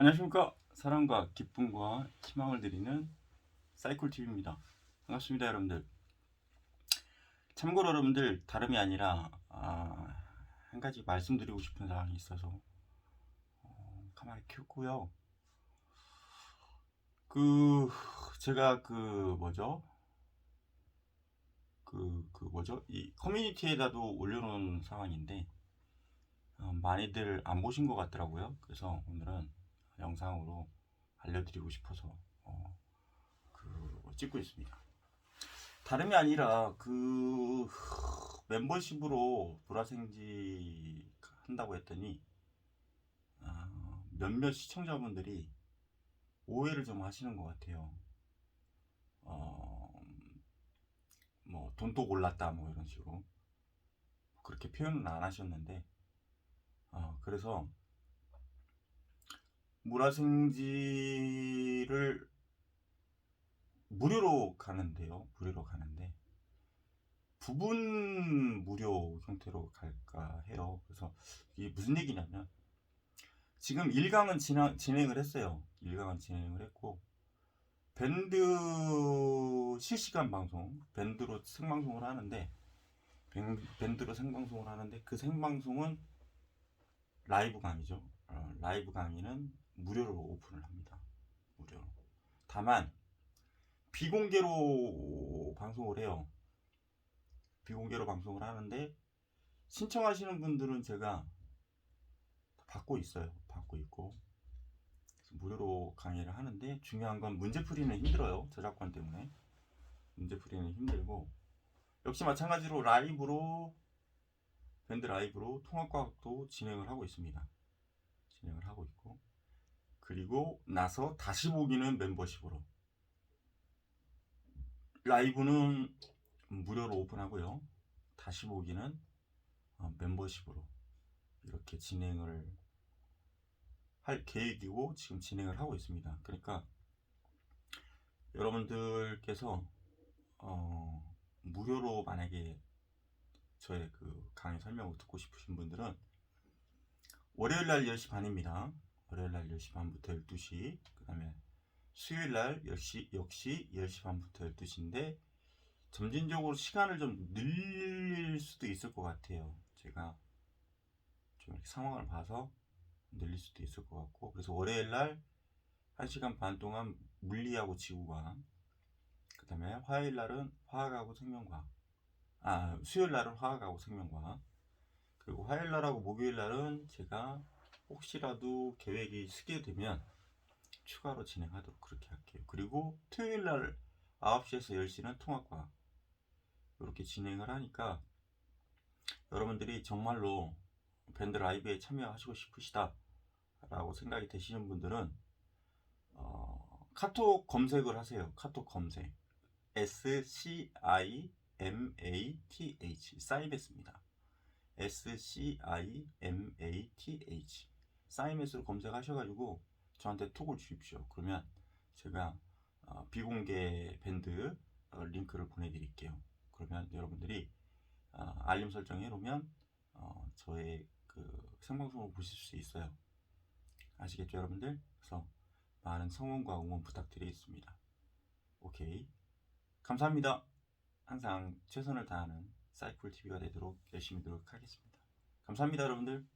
안녕하십니까. 사랑과 기쁨과 희망을 드리는 사이클TV입니다. 반갑습니다 여러분들. 참고로 여러분들 다름이 아니라 아, 한 가지 말씀드리고 싶은 사항이 있어서 어, 카메라 켰고요. 그 제가 그 뭐죠? 그, 그 뭐죠? 이 커뮤니티에다도 올려놓은 상황인데 어, 많이들 안 보신 것 같더라고요. 그래서 오늘은 영상으로 알려드리고 싶어서 어, 그 찍고 있습니다. 다름이 아니라 그 멤버십으로 보라생지 한다고 했더니 어, 몇몇 시청자분들이 오해를 좀 하시는 것 같아요. 어, 뭐 돈도 골랐다 뭐 이런 식으로 그렇게 표현은 안 하셨는데 어, 그래서 물화생지를 무료로 가는데요. 무료로 가는데 부분 무료 형태로 갈까 해요. 그래서 이게 무슨 얘기냐면 지금 1강은 진행, 진행을 했어요. 1강은 진행을 했고 밴드 실시간 방송, 밴드로 생방송을 하는데 밴- 밴드로 생방송을 하는데 그 생방송은 라이브 강의죠. 어, 라이브 강의는 무료로 오픈을 합니다. 무료로. 다만 비공개로 방송을 해요. 비공개로 방송을 하는데 신청하시는 분들은 제가 받고 있어요. 받고 있고 무료로 강의를 하는데 중요한 건 문제풀이는 힘들어요. 저작권 때문에 문제풀이는 힘들고 역시 마찬가지로 라이브로 밴드 라이브로 통합과학도 진행을 하고 있습니다. 진행을 하고 있고 그리고 나서 다시 보기는 멤버십으로 라이브는 무료로 오픈하고요. 다시 보기는 어, 멤버십으로 이렇게 진행을 할 계획이고 지금 진행을 하고 있습니다. 그러니까 여러분들께서 어, 무료로 만약에 저의 그 강의 설명을 듣고 싶으신 분들은 월요일 날 10시 반입니다. 월요일 날 10시 반부터 12시. 그 다음에 수요일 날 역시 역시 10시 반부터 12시인데 점진적으로 시간을 좀 늘릴 수도 있을 것 같아요. 제가 좀 이렇게 상황을 봐서 늘릴 수도 있을 것 같고 그래서 월요일 날 1시간 반 동안 물리하고 지구과학 그 다음에 화요일 날은 화학하고 생명과학 아 수요일 날은 화학하고 생명과학 그리고 화요일 날하고 목요일 날은 제가 혹시라도 계획이 쓰게 되면 추가로 진행하도록 그렇게 할게요. 그리고 토요일 날 9시에서 10시는 통합과학 이렇게 진행을 하니까 여러분들이 정말로 밴드 라이브에 참여하시고 싶으시다 라고 생각이 되시는 분들은 어, 카톡 검색을 하세요. 카톡 검색 S C I M A T H 사이베스입니다. S C I M A T H 사이메스로 검색하셔가지고 저한테 톡을 주십시오. 그러면 제가 어, 비공개 밴드 어, 링크를 보내드릴게요. 그러면 여러분들이 어, 알림 설정 해 놓으면 어, 저의 그 생방송을 보실 수 있어요. 아시겠죠, 여러분들? 그래서 많은 성원과 응원 부탁드리겠습니다. 오케이. 감사합니다. 항상 최선을 다하는 사이클 TV가 되도록 열심히 노력하겠습니다. 감사합니다, 여러분들.